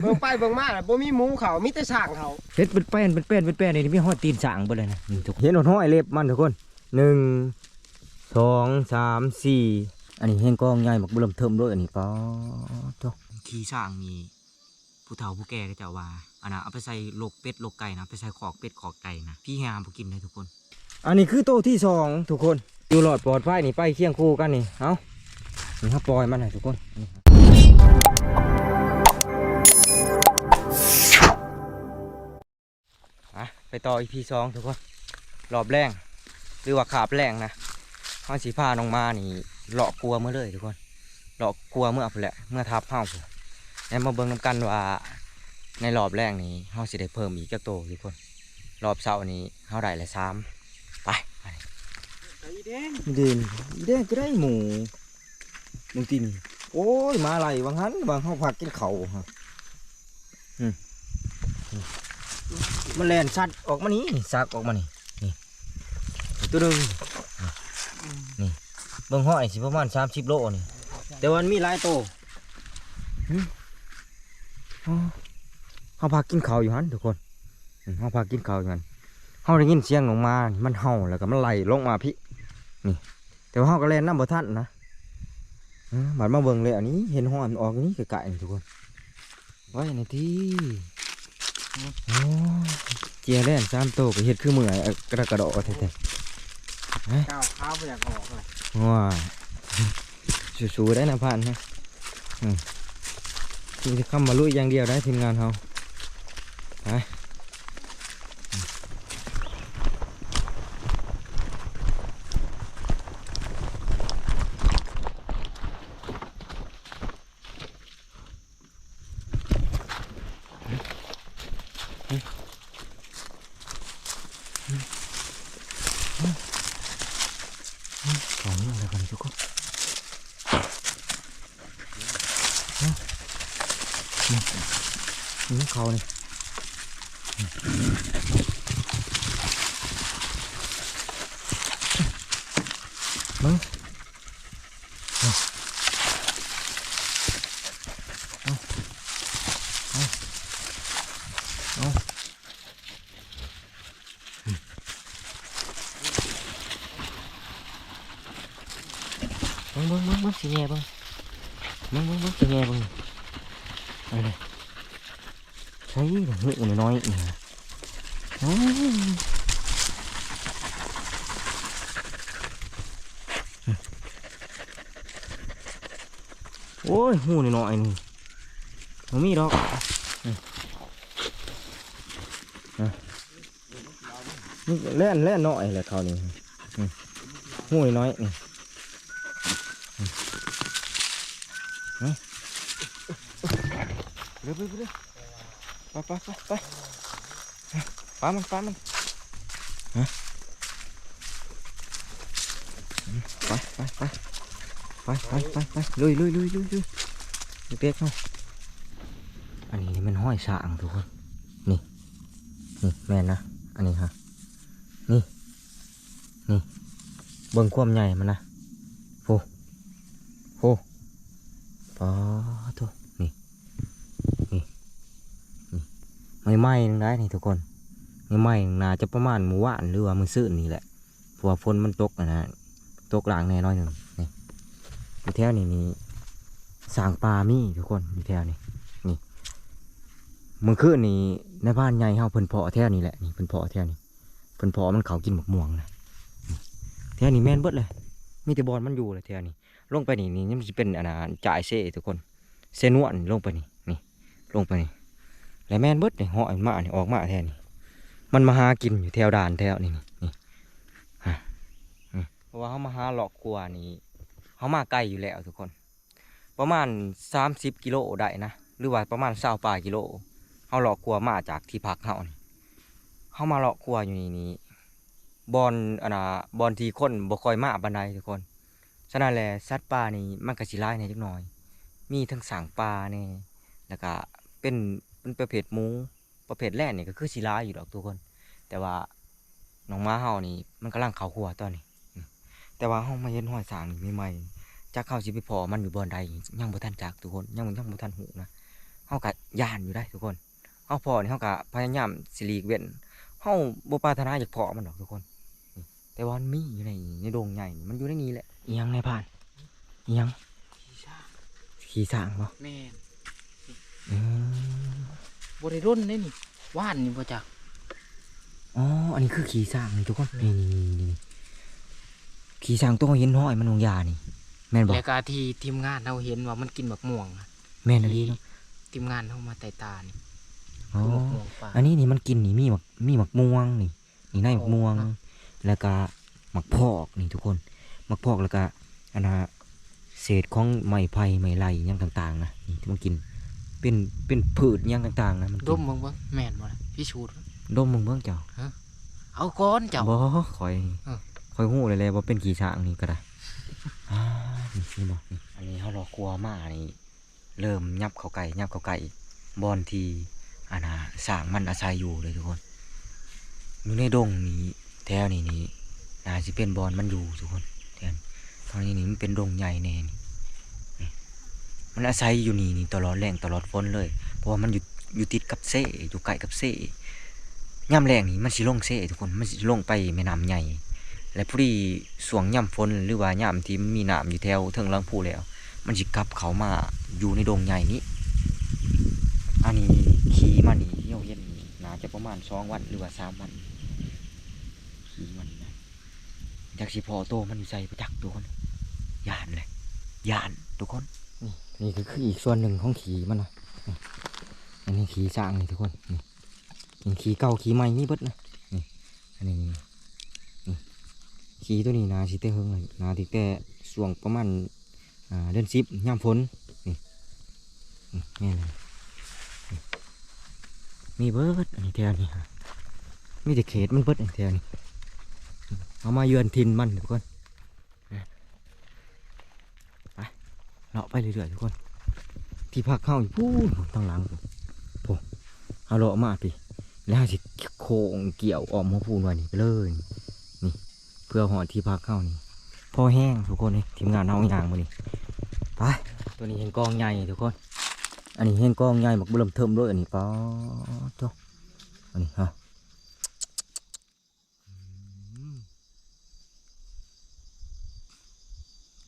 เบิ่งไปเบิ่งมาน่ะบ่มีหมูเขามีแต่ช้างเขาเฮ็ดเป็นแป้นเป็นแป้นเป็นแป้นนี่มีฮอดตีนสางเบ่เลยนะนี่ทุกคนเห็นหดห้อยเล็บมันทุกคนหนึ่งสองสามสี่อันนี้เห็นกองใหญ่บักเบิ่มเทิมด้วยอันนี้ป๊อดขี้สร้างมีผู้เฒ่าผู้แก่ก็จะว่าอันน่ะเอาไปใส่โลกเป็ดโลกไก่นะไปใส่ขอกเป็ดขอกไก่นะพี่หามบ่กินเลยทุกคน อันนี้คือโตที่สองทุกคนอยู่หลอดปลอดภัยนี่ไปเคียงคู่กันนี่เอ้านี่ครับปล่อยมันให้ทุกคนนี่ครับ ไปต่ออีพีสองทุกคนรอบแรงหรือว่าขาบแรงนะข้าสีผ้านองมานี่เลาะกลัวเมื่อเลยทุกคนเลาะกลัวเมื่อพุ่นแหละเมื่อทับเฮาพุ่นแล้วมาเบิ่งน้ำกันว่าในรอบแรกนี้เฮาสิได้เพิ่มอีกจักโตทุกคนรอบเช้านี้เฮาได้ละสามไปไปไอ้แดงเด่นเด่นก็ได้หมูมึงตินโอ้ยมาอะไหลบางหันบางเฮาพักกินเขาวครับอืม มันแล่นสัตว์ออกมานี่ซักออกมานี่นี่ตัวหนึงนี่นี่เบิ่งห้อยสิประมาณ30โลนี่แต่วามันมีหลายโตหึอ๋อเฮาพักกินข้าวอยู่หันทุกคนอืมเฮาพักกินข้าวอยู่หันเฮาได้ยินเสียงลงมามันเห่าแล้วก็มันไหลลงมาพี่นี่ แต่ว่าเฮาก็แล่นน้ำบ่ทันนะเออบัดมาเบิ่งเลยอันนี้เห็นห้อนออกนี้ไกลๆนี่ทุกคนไว้ในที่ เจียแล่นสามโตก็เฮ็ดคือเมื่อยเอากระกระโดดแท้ก้าวขาวบ่อยากออกเลยๆว้าสู้ๆได้นะพันนะอืมนี่จะคำมาลุยอย่างเดียวได้ทีมงานเฮาไปของนี่อะไรกันทุกคนเอานี่ นี่เขานี่มึงเอาเอาเอาเอ ใช่เดี๋ยวเฮ้ยอันน้อยๆนี่นะโอ้ยโอ้ยหูน้อยนี่มันมีดอกอืมอะนี่แล่นแล่นน้อยแหละเขานี่หูน้อยนี่เร็วเร็วเร็ว ไปไปไปไปปลามันปลามันไปไปไปไปไปไปไปลุยลุยลุยลุยลุยเด็กเนาะอันนี้มันห้อยสางทุกคนนี่นี่แม่นนะอันนี้ฮะนี่นี่เบิ่งความใหญ่มันนะโฟโฟปาทุ ไม่ไหม้นึงได้นี่ทุกคนไม่ไหม้น่าจะประมาณหมู่ว่านหรือว่ามือซื่อนี่แหละเพราะว่าฝนมันตกอะนะตกหลางแน่น้อยหนึ่งนี่อยู่แถวนี้นี่สางปลามีทุกคนอยู่แถวนี้นี่มือคืนนี่ในบ้านใหญ่เฮาเพิ่นเพาะแถวนี้แหละนี่เพิ่นเพาะแถวนี้เพิ่นเพาะมันเขากินหมกม่วงนะแถวนี้แม่นเบิดเลย มีแต่บอลมันอยู่เลยแถวนี้ลงไปนี่นี่มันจะเป็นอันนั้นจ่ายเซ่ทุกคนเซนวนลงไปนี่นี่ลงไปนี่ แล้วแม่นเบิดนี่เหาะมาเนี่ยออกมาแทนนี่มันมาหากินอยู่แถวด่านแถวนี่นี่ฮะเพราะว่าเขามาหาหลอกกลัวนี่เขามาไกลอยู่แล้วทุกคน ประมาณสามสิบกิโลได้นะหรือว่าประมาณเศร้าปลายกิโลเขาหลอกกลัวมาจากที่พักเขานี่เขามาหลอกกลัวอยู่นี่นี่บอลอันน่ะบอลทีคนบ่ค่อยมาบันไดทุกคนฉะนั้นแหละสัตว์ป่านี่มันก็สิร้ายในจักหน่อย มีทั้งสางปลาเนี่ยแล้วก็เป็น เป็นประเภทหมูประเภทแรกนี่ก็คือศิลาอยู่ดอกทุกคน แต่ว่าน้องม้าเฮานี่มันกำลังเขาหัวตอนนี้อืมแต่ว่าเฮามาเห็นห้อยสางนี่ใหม่ๆจากเขาสิไปพอมันอยู่บอนใดยังบ่ทันจากทุกคนยังยังบ่ทันหูนะเฮาก็ย่านอยู่ได้ทุกคนเฮาพอนี่เฮาก็พยายามสิหลีกเว้นเฮาบ่ปรารถนาอยากเพาะมันดอกทุกคนนี่แต่ว่ามันมีอยู่ในในโดงใหญ่นี่มันอยู่ในนี้แหละอีหยังในผ่านอีหยังขี้ซ่าขี่สร้างบ่แม่นอืม บ่ได้รุ่นนี่นี่ว่านนี่บ่จักอ๋อ อันนี้คือขี่สร้างนี่ทุกคน นี่นี่นี่นี่ขี่สร้างตัวเห็นห้อยมันลงยานี่ แม่นบ่แล้วก็ที่ทีมงานเฮาเห็นว่ามันกินบักม่วงอะแม่นอะไรเนาะทีมงานเฮามาไต่ตานี่อ๋อ คือบักม่วงป่า อันนี้นี่มันกินนี่มีหมักมีหมักม่วงนี่ นี่ในหมักม่วง อ๋อแล้วก็หมักพอกนี่ทุกคนหมักพอกแล้วก็อันนะเศษของไม้ไผ่ไม้ไล่อิหยังต่างๆนะนี่ที่มันกิน เป็นเป็นพืชอิหยังต่างๆนะมันดกินมเบิ่งเบิ่งแม่นบ่ล่ะพี่ชูดดมมึงเบิ่งเจ้าเอาก้อนเจ้าบ่คอยเออคอยหู้เลยเลยว่าเป็นกี่ช้างนี่ก็ได้อ่านี่นี่บ่นี่อันนี้เขารอกลัวมานี่เริ่มยับเข้าไก่ยับเข้าไก่บอนที่อันน่ะสร้างมันอาศัยอยู่เลยทุกคนอยู่ในดงนี้แถวนี้นี่น่าสิเป็นบอนมันอยู่ทุกคนแถวนี้ตอนนี้นี่มันเป็นดงใหญ่แน่นี่นี่ มันอาศัยอยู่นี่นี่ตลอดแรงตลอดฝนเลย เพราะว่ามันอยู่อยู่ติดกับเซ่อยู่ใกล้กับเซ่ย่ำแรงนี่มันสิลงเซ่ทุกคนมันสิลงไปแม่น้ำใหญ่ และพอดีสวงย่ำฝนหรือว่าย่ำที่มีน้ำอยู่แถวเทิงลังผูแล้ว มันสิกลับเขามาอยู่ในดงใหญ่นี้อันนี้ขี่มานี่ที่เราเห็นนี่น่าจะประมาณสองวันหรือว่าสามวันขี่มันนะจากสิพอโตมันอยู่ใส่ประจักษ์ทุกคนยานเลยยานทุกคน นี่คืออีกส่วนหนึ่งของขี่มันนะอันนี้ขี่สร้างนี่ทุกคนนี่นี่ขี่เก่าขี่ใหม่นี่เบิดนะนี่อันนี้นี่ขี่ตัวนี้นาสิเตเฮงเลยนาติแต่ส่วงประมาณอ่าเดือนสิบย่ำฝนนี่นี่เลยมีเบิดอันนี้แถวนี้ฮะมีแต่เขตมันเบิดอันแถวนี้เอามาเยือนทินมันทุกคน เลาะไปเรื่อยๆทุกคน ที่พักเข้าอยู่พูนทางหลังผมเอาเลาะมาพี่แล้วสิโค้งเกี่ยวออมหัวพูนไว้นี่ไปเลยนี่ เพื่อหอที่พักเข้านี่พอแห้งทุกคนนี่ทีมงานเอาอย่างมานี่ไปตัวนี้เห็นกองใหญ่ทุกคน อันนี้เห็นกองใหญ่บักเบิ่มเทิมด้วยอันนี้ป้าจ้าอันนี้ฮะอืม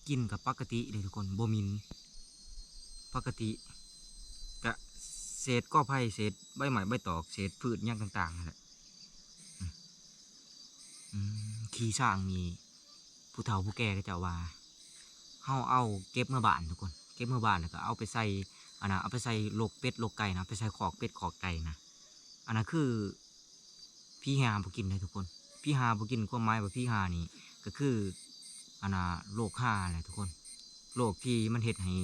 กินกับปกติเลยทุกคนโบมิน ปกติกะเศษก้อไผ่เศษใบไม้ใบตอกเศษพืชหยังต่างๆนั่นแหละขี้สร้างนี่ผู้เฒ่าผู้แก่ก็จะว่าเฮาเอาเก็บเมื่อบานทุกคน เก็บเมื่อบานแล้วก็เอาไปใส่อันนะเอาไปใส่โลกเป็ดโลกไก่นะไปใส่ขอกเป็ดขอกไก่นะอันนั้นคือพี่หาบ่กินเลยทุกคน พี่หาบ่กินความหมายว่าพี่หานี่ก็คือ อันน่ะโรคหาแหละทุกคนโรคที่มันเฮ็ดให้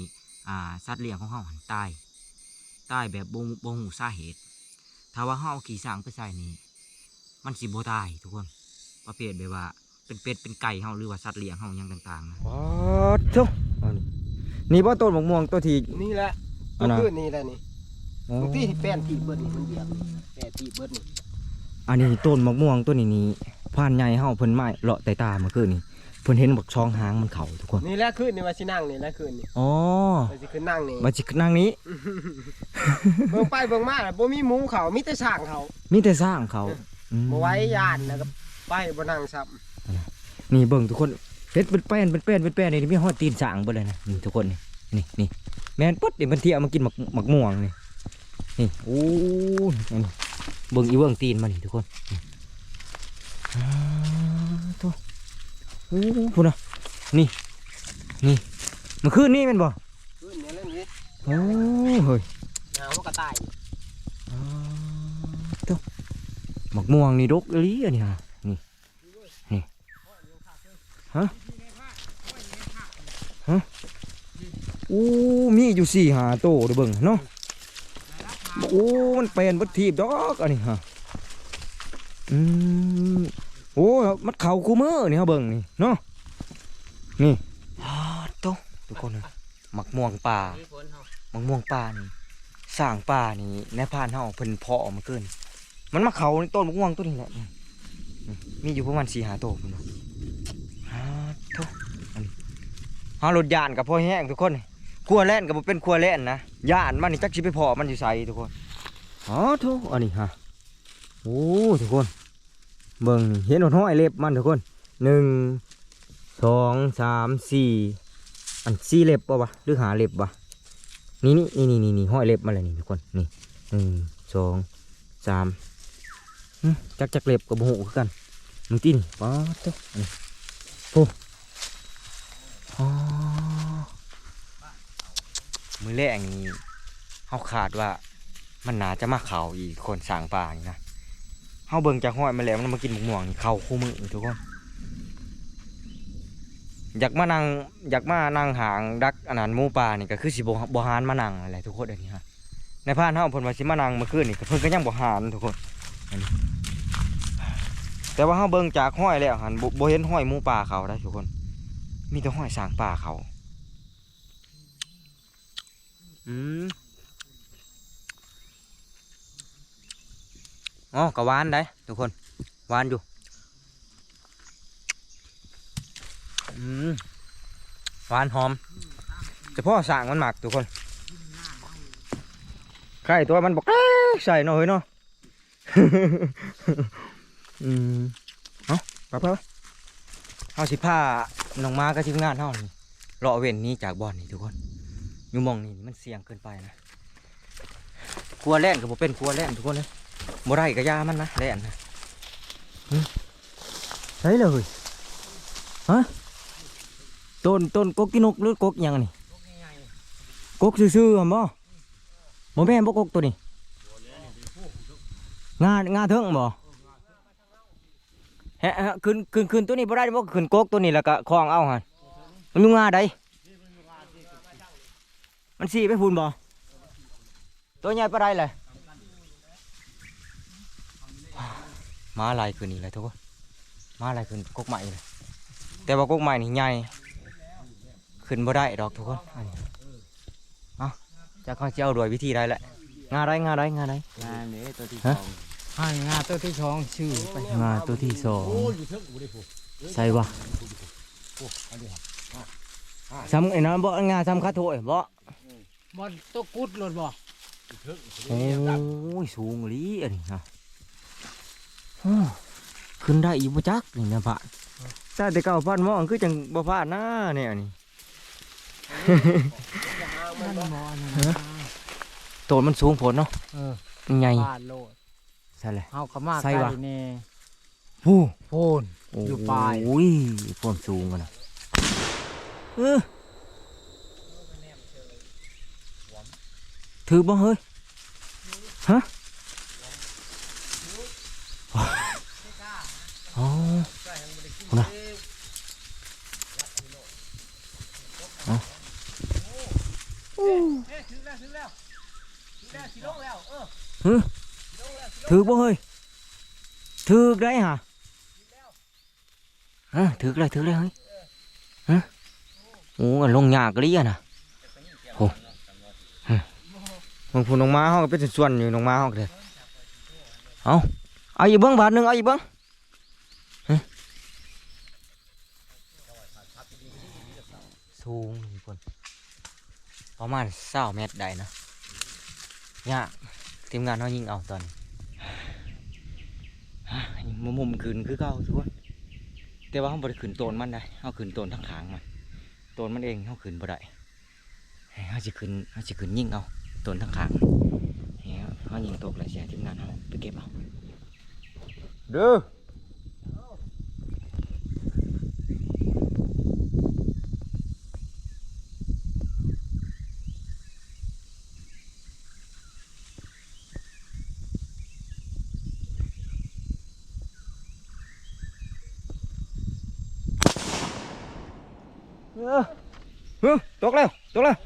อ่าสัตว์เลี้ยงของเฮาหันตายตายแบบบ่บ่ฮู้สาเหตุ ถ้าว่าเฮาเอาขี้สร้างไปใส่นี่มันสิบ่ตายทุกคน ประเภทแบบว่า เป็นเป็ดเป็นไก่เฮาหรือว่าสัตว์เลี้ยงเฮาหยังต่างๆนะอ๋อทุนี่บ่ต้นมะม่วงตัวที่นี่แหละอันน่ะคือนี่แหละนี่บางทีที่แป้นตีเบิดนี่มันเหยียบนี่แป้นตีเบิดนี่อันนี้ต้นมะม่วงตัวนี้นี่ผ่านใหญ่เฮาเพิ่นไม้เลาะใต้ตาเมื่อคืนนี่ เพิ่นเห็นบักช่องหางมันเข้าทุกคน นี่แหละคือนี่ว่าสินั่งนี่แหละคือนี่อ๋อว่าสิขึ้นนั่งนี่มาสินั่งนี้ เบิ่งไปเบิ่งมาน่ะบ่มีหมูเขามีแต่ช่างเขามีแต่สร้างเขาอืมบ่ไว้ยานแล้วก็ไปบ่นั่งซ้ำนี่เบิ่งทุกคนเฮ็ดเป็นแป้นเป็นแป้นเป็นแป้นนี่มีฮอดตีนสางเบิดเลยนะนี่ทุกคนนี่นี่นี่แม่นปุ๊ดเดี๋ยวมันเที่ยวมากินหมักหมักม่วงนี่นี่โอ้ยนี่เบิ่งอีเบิ่งตีนมันนี่ทุกคนนี่อ้าวโตัวโอ้ พุ่นน่ะนี่ นี่เมื่อคืนนี่แม่นบ่ขึ้นเนี่ยเรื่องนี้โอ้เฮ้ยหาวมันก็ตายอ้าวโตัวหมักม่วงนี่ดกอีหลีอันนี้ฮะนี่ นี่ ฮะ ฮะโอ้มีอยู่สี่หาโตเด้อเบิ่งเนาะโอ้ มันเป็นบัดทีบดอกอันนี้ฮะ อืม โอ้มันเข่าคูมือนี่เฮาเบิ่งนี่เนาะนี่อ้าวโตทุกคนนะหมักม่วงป่ามีผลเฮามะม่วงป่านี่สร้างป่านี่ในพานเฮาเพิ่นเพาะมาเกิน มันมาเขาในต้นมะม่วงต้นนี้แหละนี่นี่มีอยู่ประมาณสี่หาโตพุ่นน่ะฮ่าโตอันนี้ฮารถยานกับพ่อแห้งทุกคนครัวแล่นกับบ่เป็นครัวแล่นนะย่านมันนี่จักสิไปพอมันอยู่ใส่ทุกคนอ๋อทุกอันนี้ฮะโอ้ทุกคน เบิ่งเห็นหดห้อยเล็บมันทุกคนหนึ่งสองสามสี่อันสี่เล็บป่าวะหรือหาเล็บวะนี่นี่นี่นี่นี่นห้อยเล็บมาเลยนี่ทุกคนนี่หนึ่งสองสามจักจักเล็บกับหูกันมึงตีนี่ป๊าดเจ้าอันนี้โอ้มือแรกนี่เขาขาดว่ามันน่าจะมาเข่าอีกคนสางป่านี่นะ เฮาเบิ่งจากห้อยมาแล้วมันมากินหมกม่วงเข่าคู่มือทุกคนอยากมานั่งอยากมานั่งหางดักอันนั้นหมูป่านี่ก็คือสิบ่บ่หานมานั่งอะไรทุกคนอันนี้ฮะในพานเฮาเพิ่นว่าสิมานั่งเมื่อคืนนี่เพิ่นก็ยังบ่หานทุกคนแต่ว่าเฮาเบิ่งจากห้อยแล้วหันบ่บ่เห็นห้อยหมูป่าเขาได้ทุกคน มีแต่ห้อยสางป่าเขาอืม อ๋อก็หวานได้ทุกคนวานอยู่อืมหวานหอมเฉพาะสร้างมันหมักทุกคนไข่ตัวมันบอกใส่หน่อยเนาะอืมเอาไปไปเอาสิผ้าน้องมาก็ทีมงานเท่านี่รอเว้นนี้จากบ่อนนี่ทุกคนอยู่มองนี่มันเสี่ยงเกินไปนะกลัวแล่นกับผมเป็นกลัวแล่นทุกคนเลย บ่ได้กับยามันนะแล่นนะหึใช่เลยฮะต้นต้นกกกินกหรือกกยังนี่กกซื่อๆหั่นบ่บ่แม่นบ่กกตัวนี้งางาเถิงบ่ฮะขึ้นขึ้นขึ้นตัวนี้บ่ได้บ่ขึ้นกกตัวนี้แล้วก็คล้องเอาหั่นมันอยู่งาใดมันสิไปพุ่นบ่ตัวใหญ่ปานใดเลย มาลายขึ้นนี่เลยทุกคนมาลายขึ้นกกใหม่เลยแต่ว่ากกใหม่นี่ใหญ่ขึ้นบ่ได้ดอกทุกคนอันนี้เอาจะเขาจะเอาด้วยวิธีใดแหละงาได้งาได้งาได้งานนี้ตัวที่ฮะสองให้งานตัวที่สองชื่อไปงาตัวที่สองใส่วะซ้ำไอ้นั่นบ่งาซ้ำคาโถยบ่บอลตัวกุดรถบ่โอ้ยสูงอีหลีอันนี้ฮะอ้อ ขึ้นได้อีกบ่จักนี่นะพะแต่แต่เก่าพันมองคือจังบ่พลาดนะเนี่ยนี่มันบ่อันนั้นฮะโตนมันสูงผลเนาะเออมันใหญ่ฟาดโลดใช่เลยเฮาก็มาใส่ใกวะล้นี่ผู้โพนอยู่ปลายโอ้ยพวกสูงกันนะเออถือบ่เฮ้ยฮะ อ๋อเอานะเอาฮึถือบ่เฮ้ยถือได้ฮะฮะถือเลยถือเลยเฮ้ยฮะโอ้ลงยากเลยอะนะโอ้ฮะบางผู้น้องม้าเขาก็เป็นส่วนอยู่น้องม้าเขาก็เลยเอา เอาอีกเบิ้งบาทหนึ่งเอาอีกเบิ้งฮะสูงทุกคนประมาณเศร้าเมตรได้นะยากทีมงานเขายิงเอาตอนมุมมุมคืนคือเก่าทุกคนแต่ว่าเขาบ่ได้ขึ้นโตนมันได้เขาขึ้นโตนทั้งขางมันโตนมันเองเขาขึ้นบ่ได้เขาจะขึ้นเขาจะขึ้นยิงเอาโตนทั้งขางเขายิงตกแล้วเสียทีมงานเขาไปเก็บเอา เด้อเออเฮ้ยตกแล้วตกแล้ว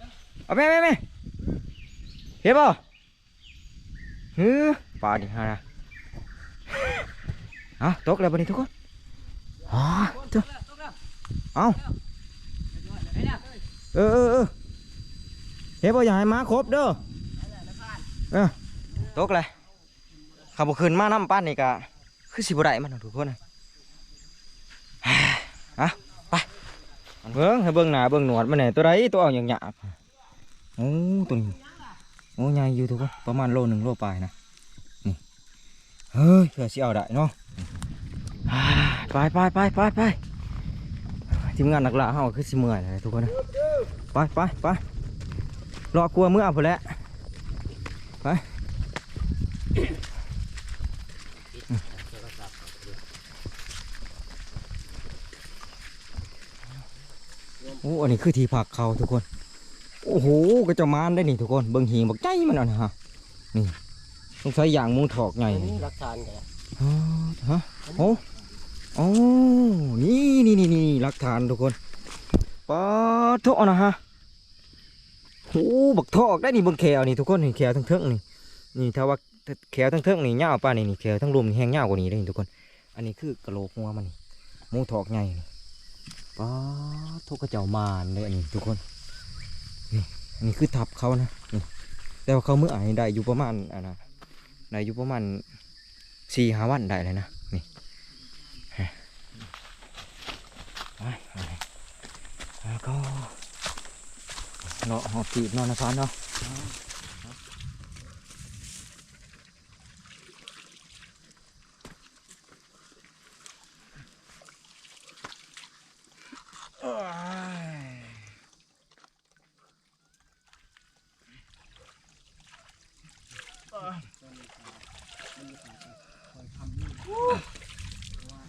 เอาแม่แม่แม่เห็นป่ะเฮ้ยปลาดิฮะนะเอาตกแล้วบัดนี้ทุกคนอ๋อเจ้าเอาเออเออเออเห็นป่ะอย่าให้ม้าครบเด้อเออตกเลยขับขึ้นมาน้ำปั้นนี่กะคือสิบได้มันนะทุกคนน่ะอะไปเบิ้งให้เบิ้งหน้าเบิ้งหนวดมันเนี่ยตัวใดตัวเอาอย่างหยาบโอ้ตัวนี้โอ้ใหญ่อยู่ทุกคนประมาณโลหนึ่งโลปลายนะนี่เฮ้ยเผื่อสิเอาได้เนาะอ่า ไปไปไปไปไปทีมงานหนักละเฮาคือสิเมื่อยเลยทุกคนนะไปไปไปรอกลัวเมื่อพุ่นแหล้วไปโอ้อันนี้คือที่พักเขาทุกคน โอ้โหก็จะมานได้นี่ทุกคนเบิ่งหิงบักใจมันอะนะฮะนี่ต้องใช้อย่างมุงถอกไงอันนี่นี้หลักฐานแกอ๋อฮะโอ้ โอ้นี่นี่นี่นี่หลักฐานทุกคนปลาทอะนะฮะโอ้บักทอกได้นี่บิ่งแขวนี่ทุกคนเห็นแขวทั้งเทิงนี่นี่ถ้าว่าแขวทั้งเทิงนี่ยาวป่านี่นี่แขวทั้งรวมนี่แห้งยาวกว่านี้ได้นี่ทุกคน อันนี้คือกระโหลกหัวมันนี่มุงถอกไงนี่ปลาทุกกระเจ้ามานเลยอันนี้ทุกคนนี่อันนี้คือทับเขานะนี่แต่ว่าเขาเมื่ออ่านได้อยู่ประมาณอ่านะได้อยู่ประมาณสี่ห้าวันได้เลยนะนี่ฮะไปไป แล้วก็เนาะหอบปีบนอนนะพันเนาะ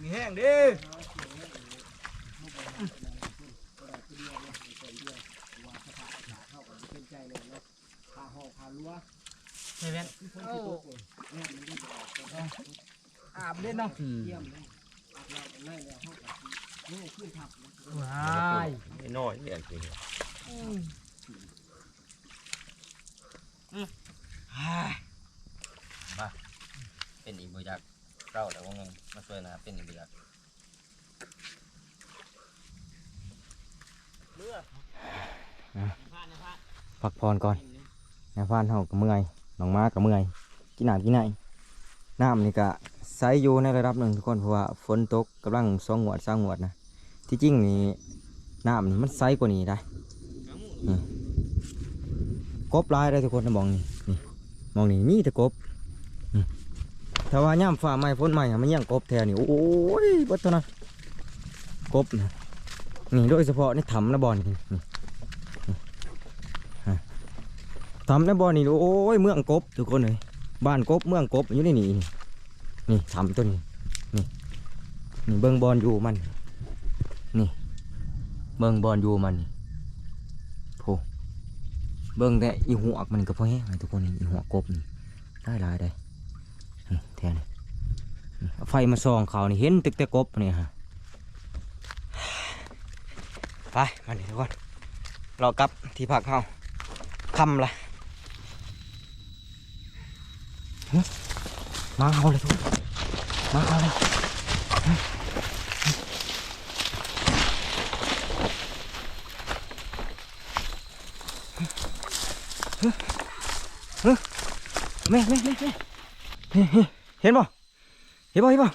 มีแห้งดิ เฮ้ยเว้นอาบเล่นเนาะว้าย น้อยเนี่ยสิ มาเป็นอีกบอยากเล่าแต่ว่าไงมาช่วยนะเป็นอีกบอยากพักผ่อนก่อนนะพานเฮากับเมื่อยน้องม้ากับเมื่อยกินน้ำกินไหนน้ำนี่ก็ใสอยู่ในระดับหนึ่งทุกคนเพราะว่าฝนตกกำลังสองงวดสามงวดนะที่จริงนี่น้ำนี่มันใสกว่านี้ได้ กบลายได้ทุกคนนะมองนี่นี่มองนี่มีแต่กบถ้าว่าย่ำฟ้าใหม่ฝนใหม่อะมันยังกบแทนนี่โอ้ยบัดเท่านั้นกบนะนี่โดยเฉพาะนี่ทำนะบอลนี่นี่นี่ฮะทำนะบอลนี่โอ้ยเมืองกบทุกคนเลยบ้านกบเมืองกบอยู่ในนี่นี่นี่ทำตัวนี้นี่นี่เบิ้งบอลอยู่มัน นี่ เบิ้งบอลอยู่มันนี่ เบิ้งแต่อีหัวมันก็พอแห้งเลยทุกคนนี่อีหัวกบนี่ได้ลายได้แทนนี่เอาไฟมาส่องเขานี่เห็นตึกแต่กบนี่ฮะไปมาดิทุกคนรอกลับที่พักเฮาคำละมาเอาเลยทุกคนมาเอาเลยหึหึหึ แม่แม่แม่แม่เห็นป่เห็นป่เห็นป่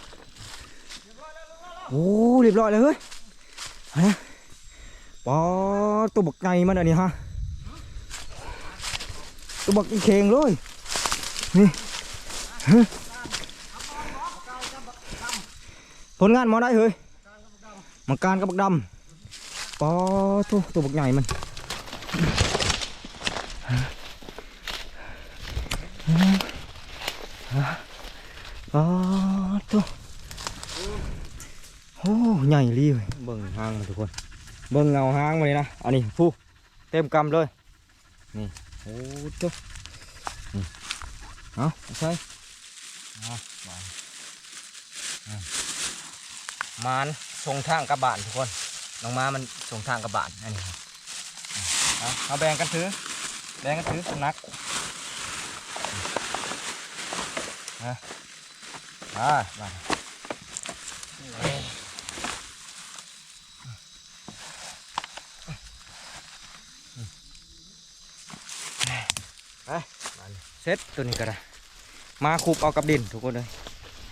โอ้เรียบร้อยเลยเฮ้ยฮะปอตัวบักไงมันอันนี้ฮะตัวบักอีเข่งเลยนี่ผลงานมาได้เฮ้ยมังการกับบักดำปอตัวตัวบักใหญ่มัน ปอตัวโอ้ใหญ่รีเลยเบิ่งหางทุกคน เบิ่งเงาหางมันเลยนะ อันนี้ผู้เต็มกำเลย นี่ โอ้ตัวนี่เอาใช่มาอะมานส่งทางกระบานทุกคนน้องม้ามันส่งทางกระบานอันนี้เอาเอาแบ่งกันถือ แบ่งกันถือสนักนะ มามาเซ็ตตัวนี้ก็ได้มาคูบเอากับดินทุกคนเลย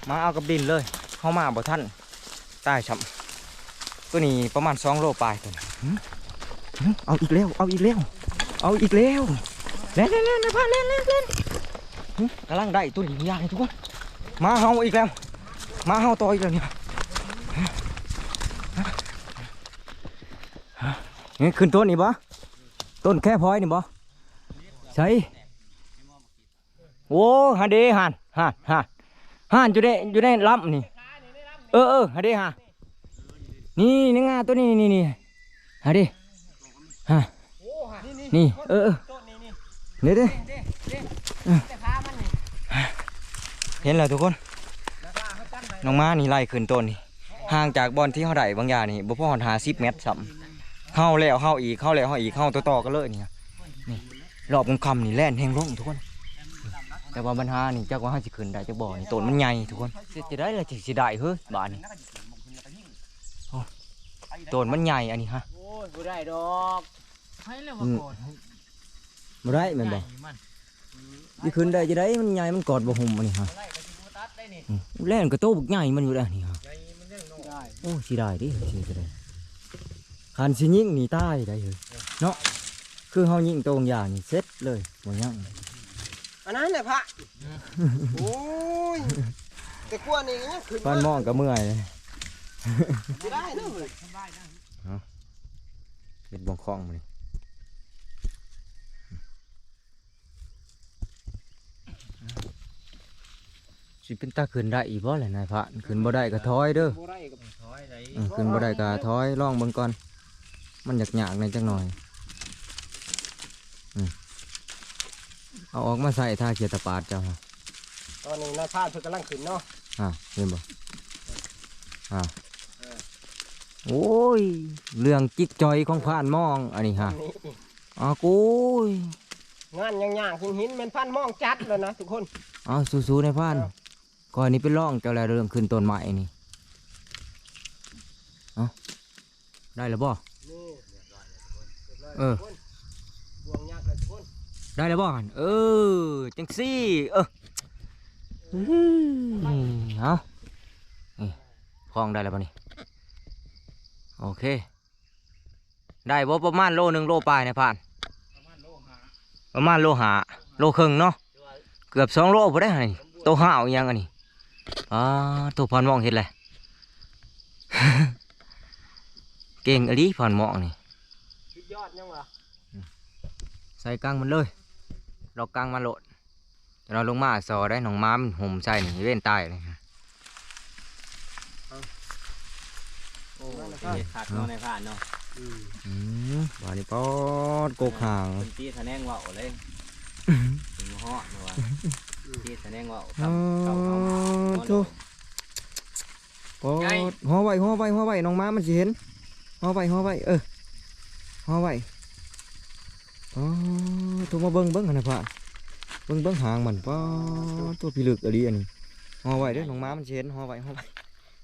มาเอากับดินเลยเข้ามาบ่ท่านใต้ช้ำตัวนี้ประมาณสองโลปลายตัวนี้เอาอีกแล้ว เอาอีกแล้ว เอาอีกแล้วเล่นเล่นเล่นพ่อเล่นเล่นเล่นกำลังได้ตัวนี้ยากเลยทุกคน มาเฮาอีกแล้ว มาเฮาต่ออีกแล้วเนี่ยนี่ขึ้นต้นนี่บ่ต้นแค่พลอยนี่บ่ใช่โอ้ฮันเดฮันฮันฮันฮันอยู่ในอยู่ในลำนี่ เออเออฮันเดฮะนี่นี่งาตัวนี้นี่นี่ฮันเดฮะโอ้ฮะนี่นี่เออเออเดี๋ยวเดี๋ยว เด้เด้แต่ขามันนี่ เห็นแล้วทุกคนราคาเขาตั้งไว้น้องม้านี่ไล่ขึ้นต้นนี่ห่างจากบอลที่เขาได้บางอย่างนี่บ่พอหาสิบเมตรซ้ำเข้าแล้วเข้าอีกเข้าแล้วเข้าอีกเข้าต่อๆกันเลยนี่นี่รอบกลางค่ำนี่แล่นแห้งลงทุกคน แต่ว่าปัญหานี่จักว่าเฮาสิขึ้นได้จักบ่นี่ต้นมันใหญ่ทุกคนสิจะได้ละสิสิได้เฮ้ยบาดนี่โอ้ต้นมันใหญ่อันนี้ฮะโอ้ยบ่ได้ดอกให้แล้วอืว่ามก่อนบ่ ได้แม่นบ่ใหญ่มันสิขึ้นได้จะได้มันใหญ่มันกอดบ่หุ่มอันนี้ฮะไล่ก็สิบ่ตัดได้นี่อืมแล่นก็โตบักใหญ่มันอยู่แล้วนี่ฮะใหญ่มันยังน้อยได้โอ้สิได้ดิสิจะได้คันสิยิงหนีตายได้เลยเนาะคือเฮายิงตรงอย่างนี่เสร็จเลยบ่ยังอันนั้นแหละพระโอ้ยแต่กลัวนี่ก็ยังขึ้นฟันมองก็เมื่อยเลยไม่ได้นะเว้ยเฮ็ดบ่งคล้องมัน สิเป็นตาขึ้นได้อีกบ่แหละนายพระขึ้นบ่ได้ก็ถอยเด้อบ่ได้กับถอยได้อืมขึ้นบ่ได้ก็ถอยลองเบิ่งก่อน มันอยากยากๆในอยจังหน่อยอืมเอาออกมาใส่ท่าเกียรตะปาดเจ้าฮะตอนนี้นายพรานเพิ่นกำลังขึ้นเนาะอ่าเห็นบ่อ่าโอ้ย เรื่องจิกจอยของผ่านมอง อันนี้ฮะนี่อ้าวกูยงานยังยากหินหินๆแมันพันมองจัดแล้วนะทุกคนอ้าวสู้ๆในผ่านเอ้า ก่อนนี้เป็นร่องเจ้าแล้วเริ่มขึ้นต้นไม้นี่เอ้าได้แล้วบ่นี่เรียบร้อยแล้วทุกคนเรียบร้อยเออทุกคนดวงยักษ์เลยทุกคนได้แล้วบ่กันเออจังซี่เอออื้อเอานี่คล้องได้แล้วป่ะนี่โอเค ได้บ่ประมาณโลหนึ่งโลปลายในผ่าน ประมาณโลหาโลครึ่งเนาะเกือบสองโลพอได้ไงโตห้าวอีหยังอันนี้ อ่าตัวพอนมองเห็นเลยเก่งอลีพอนมองนี่สุดยอดยังวะใส่กลางมันเลยเรากลางมันโหลดเราลงมาซอได้หนองม้ามนห่มใส่นี่เว้นตายเลยโอ้ยขาดเนาะในผ่านเนาะอืมอืมบาดนี้ปอดโกกห่างเป็นตีแสดงว่าวเลยถึงเหาะเนาะ ว่าตีแสดงว่าวคอ๋รัอบเข้าเข้ามาโธ่ปอดห่อไว้ห่อไว้ห่อไว้น้องม้ามันสิเห็นห่อไว้ห่อไว้เออห่อไว้อ๋อตัวมาเบิ้งเบิ้งหันนะพ่อเบิ้งเบิ้งหางมันปอดตัวพิลึกอะไรอันนี้ห่อไว้เด้อน้องม้ามันสิเห็นห่อไว้ห่อไว้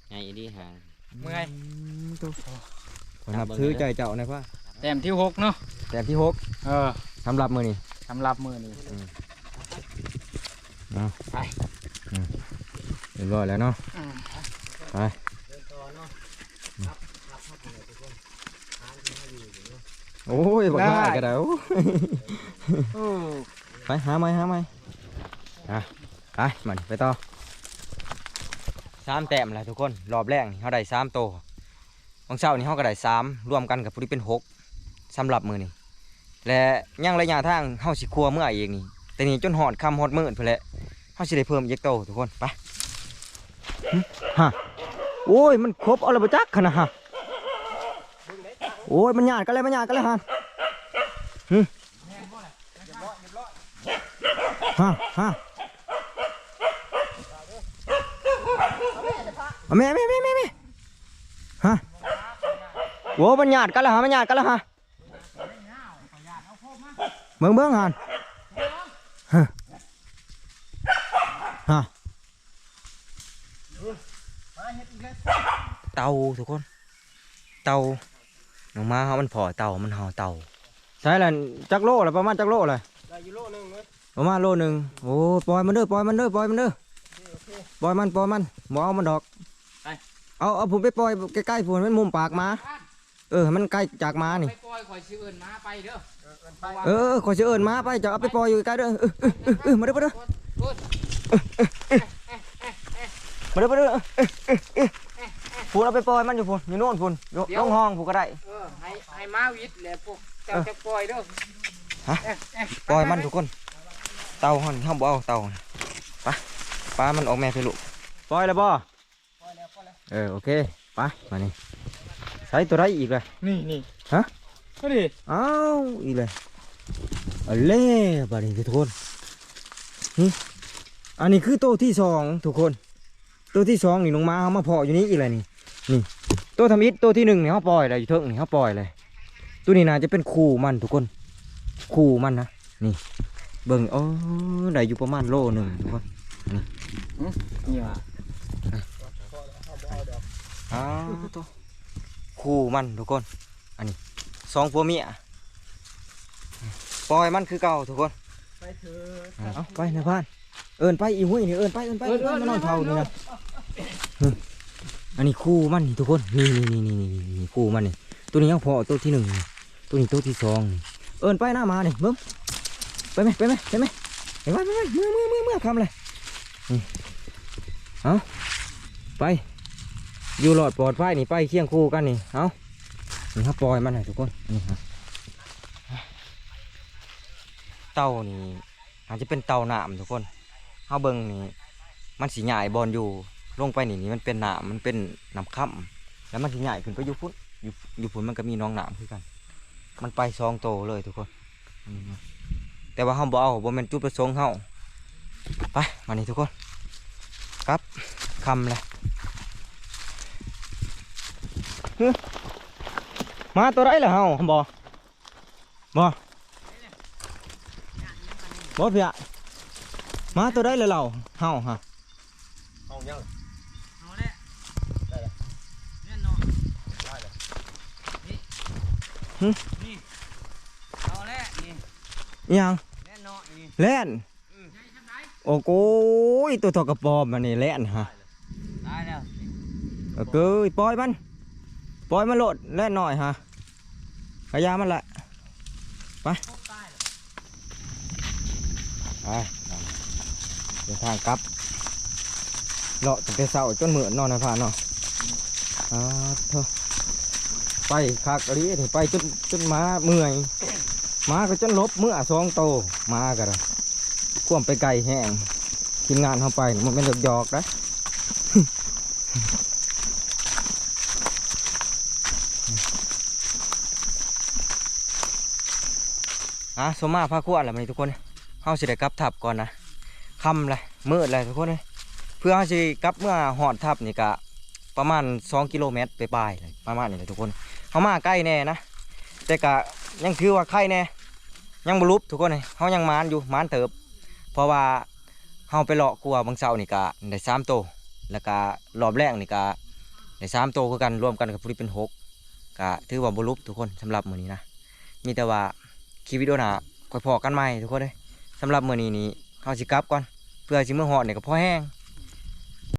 ไงดีห่างเมื่อยตัวขอนับถือใจเจ้าหนะพ่อแต้มที่หกเนาะแต้มที่หกเออสำหรับมือนี่สำหรับมือนี้ เรียบร้อยแล้วเนาะไปโอ้ยบักง่ายก็ได้โอ้โอ้ไปหาไม้หาไม้อะไปมันไปต่อสามแต้มแหละทุกคน รอบแรกนี่เขาได้สามโตวของเช้านี่เขาก็ได้สามรวมกันกับผู้ที่เป็นหกสำหรับมือนี่และยังระยะทางเขาสิครัวเมื่อเองนี่แต่นี่จนหอดคำหอดมืดไปแหล้ว เขาสิได้เพิ่มอีกโตทุกคนไปฮะโอ้ยมันครบเอาละบจักขนาดฮะโอ้ยมันหยาดกันเลยมันหยาดกันเลยฮะหึฮะฮะแม่แม่แม่แม่แม่ฮะโอ้มันหยาดกันแล้วฮะมันหยาดกันแล้วฮะเบิ่งเบิ่งหันฮะฮะ เต่าทุกคน เต่าน้องม้าเขามันพอเต่ามันเห่าเต่าใช่ละจักโลละประมาณจักโลละได้อยู่โลนึงเลยประมาณโลหนึ่งโอ้ปล่อยมันเด้อปล่อยมันเด้อปล่อยมันเด้อปล่อยมันปล่อยมันบ่เอามันดอกเอาเอาผมไปปล่อยใกล้ๆผมมันมุมปากหมาเออให้มันใกล้จากหมานี่ไปปล่อยข่อยชื่ออื่นมาไปเด้อเออขอเชิญมาไปจะเอาไปปล่อยอยู่ใกล้ๆเด้อเออเออเออเออมาเด้อมาเด้อมาเด้อมาเด้อ พูนเอาไปปล่อยมันอยู่พูนอยู่โน่นพูนอยู่ลงห้องพูนก็ได้ เออให้ให้มาวิทย์แหละพวกเจ้าจะปล่อยเด้อฮะ เอ๊เอ๊ปล่อยมันทุกคน เต่าหันห้ามบ่เอาเต่าไปปลามันออกแม่ไปลูกปล่อยแล้วบ่เออโอเคไปมานี่ใส่ตัวไรอีกเลย นี่นี่ฮะ ก็ดิอ้าวอีกเลยเอาเล่บาดนี้ทุกคนนี่อันนี้คือตัวที่สองทุกคนตัวที่สองนี่ลงมาเขามาเพาะอยู่นี่อีกเลยนี่ นี่ตัวทำอิฐตัวที่หนึ่งนี่เขาปล่อยเลยอยู่เทิงนี่เขาปล่อยเลย ตัวนี้น่าจะเป็นคู่มันทุกคนคู่มันนะนี่เบิ่งอ๋อได้อยู่ประมาณโลหนึ่งทุกคนนี่ว่ะอ้าวตัวคู่มันทุกคน อันนี้สองผัวเมียปล่อยมันคือเก่าทุกคนไปเถอะเอาไปในบ้านเอินไปอีหุ้ยนี่เอินไปเอินไปเอินไปมานอนเผานี่นะนี่ อันนี้คู่มันนี่ทุกคนนี่นี่นี่นี่นี่คู่มันนี่ตัวนี้ยังพอตัวที่หนึ่งตัวนี้ตัวที่สองเอินไปหน้ามานี่เบิ้งไปไหมไปไหมไปไหมไปไหมไปไหมมือมือมือมือคำเลยนี่เอาไปอยู่หลอดปลอดภัยนี่ไปเคียงคู่กันนี่เอานี่ครับปล่อยมันให้ทุกคนนี่ฮะเต่านี่อาจจะเป็นเต่าหนามทุกคนเฮาเบิ่งนี่มันสีใหญ่บอลอยู่ ลงไปนี่นี่มันเป็นหนามมันเป็นน้ำค่ำแล้วมันสีใหญ่ขึ้นไปอยู่พุ่นอยู่อยู่พุ่นมันก็มีน้องหนามคือกัน มันไปซองโตเลยทุกคนแต่ว่าเฮาบ่เอาบ่แม่นจุดประสงค์เฮาไปมานี่ทุกคนกลับคำเลยมาตัวไรล่ะเฮาบ่บ่บ่เพียมาตัวไรล่ะเราเฮาฮะเอายัง เอาละ ได้ละ แน่นอน ได้เลย นี่เอาละนี่อิหยังแน่นอนนี่แล่นอืมใช่ไหมโอ้โหยตัวทอกระปอมมันนี่แล่นฮะได้แล้วเออเกยปล่อยมันปล่อยมันโลดแล่นหน่อยฮะขยามันละไปไปเดินทางกลับเลาะตั้งแต่เช้าจนเหมือนนอนนะพาเนาะอ่าเถอะ ไปคากะลีนี่ไปจนจนมาเมื่อยมาก็จนลบเมื่อสองโตมากันควมไปไกลแห้งทีมงานเข้าไปมันเป็นหยอกนะอะสมมาพาขั้วแล้วมันทุกคนเฮาสิได้กลับทับก่อนนะค่ำเลยมืดเลยทุกคนเลยเพื่อเฮาสิกลับเมื่อหอดทับนี่กะประมาณ 2 กิโลเมตรไปปลายเลยประมาณนี้เลยทุกคน เฮามาใกล้แน่นะแต่กะยังถือว่าใกล้แน่ยังบ่ลุบทุกคนเลยเฮายังมานอยู่มานเติบ เพราะว่าเฮาไปเลาะกลัวบางเช้านี่กะได้สามโต แล้วก็รอบแรกนี่กะได้สามโตคือกันรวมกันกับผู้ที่เป็นหกกะถือว่าบ่ลุบทุกคนสำหรับมือนี้นะมีแต่ว่าคลิปวิดีโอหนาค่อยพอกันใหม่ทุกคนเลยสำหรับมือนี้นี้เขาสิกลับก่อนเพื่อสิมื้อหอดเนี่ยก็พอแห้ง